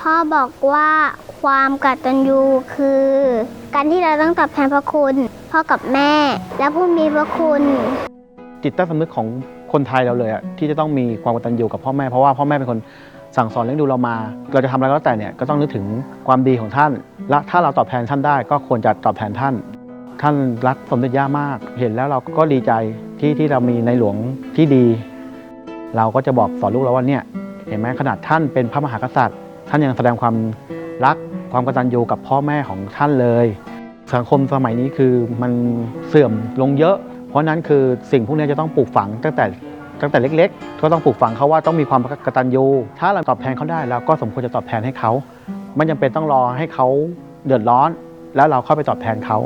พ่อบอกว่าความกตัญญูคือ การที่เราต้องตอบแทนพระคุณพ่อกับแม่ และผู้มีพระคุณ จิตใต้สำนึกของคนไทยเราเลยอะที่จะต้องมีความกตัญญูกับพ่อแม่เพราะว่าพ่อแม่เป็นคนสั่งสอนเลี้ยงดูเรามา เราจะทำอะไรก็แล้วแต่เนี่ยก็ต้องนึกถึงความดีของท่าน และถ้าเราตอบแทนท่านได้ก็ควรจะตอบแทนท่าน ท่านรักสมเด็จย่ามาก เห็นแล้วเราก็ดีใจ ที่ที่เรามีในหลวงที่ดี เราก็จะบอกสอนลูกเราว่าเนี่ยเห็นไหมขนาดท่านเป็นพระมหากษัตริย์ ท่านยังแสดงความรักความกตัญญูกับพ่อแม่ของท่านเลย สังคมสมัยนี้คือมันเสื่อมลงเยอะ เพราะนั้นคือสิ่งพวกนี้จะต้องปลูกฝังตั้งแต่ตั้งแต่เล็ก ๆ ก็ต้องปลูกฝังเขาว่าต้องมีความกตัญญูถ้าเราตอบแทนเขาได้เราก็สมควรจะตอบแทนให้เขาไม่จำเป็นต้องรอให้เขาเดือดร้อน แล้วเราเข้าไปตอบแทนเขา